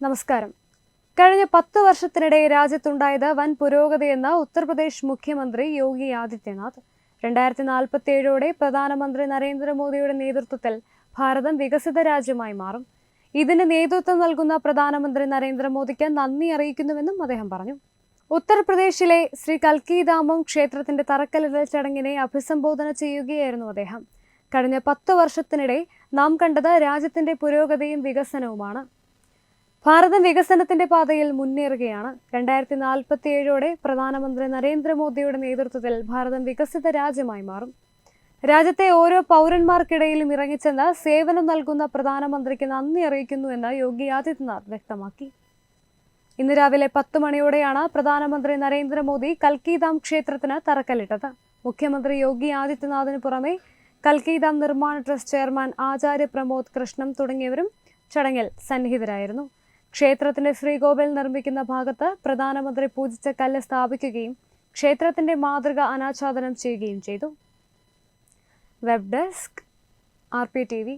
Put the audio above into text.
നമസ്കാരം. കഴിഞ്ഞ പത്ത് വർഷത്തിനിടെ രാജ്യത്തുണ്ടായത് വൻ പുരോഗതിയെന്ന് ഉത്തർപ്രദേശ് മുഖ്യമന്ത്രി യോഗി ആദിത്യനാഥ്. രണ്ടായിരത്തി നാൽപ്പത്തി ഏഴോടെ പ്രധാനമന്ത്രി നരേന്ദ്രമോദിയുടെ നേതൃത്വത്തിൽ ഭാരതം വികസിത രാജ്യമായി മാറും. ഇതിന് നേതൃത്വം നൽകുന്ന പ്രധാനമന്ത്രി നരേന്ദ്രമോദിക്ക് നന്ദി അറിയിക്കുന്നുവെന്നും അദ്ദേഹം പറഞ്ഞു. ഉത്തർപ്രദേശിലെ ശ്രീ കൽക്കിദാമം ക്ഷേത്രത്തിന്റെ തറക്കല്ലിടൽ ചടങ്ങിനെ അഭിസംബോധന ചെയ്യുകയായിരുന്നു അദ്ദേഹം. കഴിഞ്ഞ പത്ത് വർഷത്തിനിടെ നാം കണ്ടത് രാജ്യത്തിന്റെ പുരോഗതിയും വികസനവുമാണ്. ഭാരതം വികസനത്തിന്റെ പാതയിൽ മുന്നേറുകയാണ്. രണ്ടായിരത്തി നാൽപ്പത്തി ഏഴോടെ പ്രധാനമന്ത്രി നരേന്ദ്രമോദിയുടെ നേതൃത്വത്തിൽ ഭാരതം വികസിത രാജ്യമായി മാറും. രാജ്യത്തെ ഓരോ പൗരന്മാർക്കിടയിലും ഇറങ്ങിച്ചെന്ന് സേവനം നൽകുന്ന പ്രധാനമന്ത്രിക്ക് നന്ദി അറിയിക്കുന്നു എന്ന് യോഗി ആദിത്യനാഥ് വ്യക്തമാക്കി. ഇന്ന് രാവിലെ പത്ത് മണിയോടെയാണ് പ്രധാനമന്ത്രി നരേന്ദ്രമോദി കൽക്കിധാം ക്ഷേത്രത്തിന് തറക്കല്ലിട്ടത്. മുഖ്യമന്ത്രി യോഗി ആദിത്യനാഥിന് പുറമെ കൽക്കിധാം നിർമ്മാണ ട്രസ്റ്റ് ചെയർമാൻ ആചാര്യ പ്രമോദ് കൃഷ്ണം തുടങ്ങിയവരും ചടങ്ങിൽ സന്നിഹിതരായിരുന്നു. ക്ഷേത്രത്തിന്റെ ശ്രീകോവിൽ നിർമ്മിക്കുന്ന ഭാഗത്ത് പ്രധാനമന്ത്രി പൂജിച്ച കല്ല് സ്ഥാപിക്കുകയും ക്ഷേത്രത്തിന്റെ മാതൃക അനാച്ഛാദനം ചെയ്യുകയും ചെയ്തു. Web desk R P T V.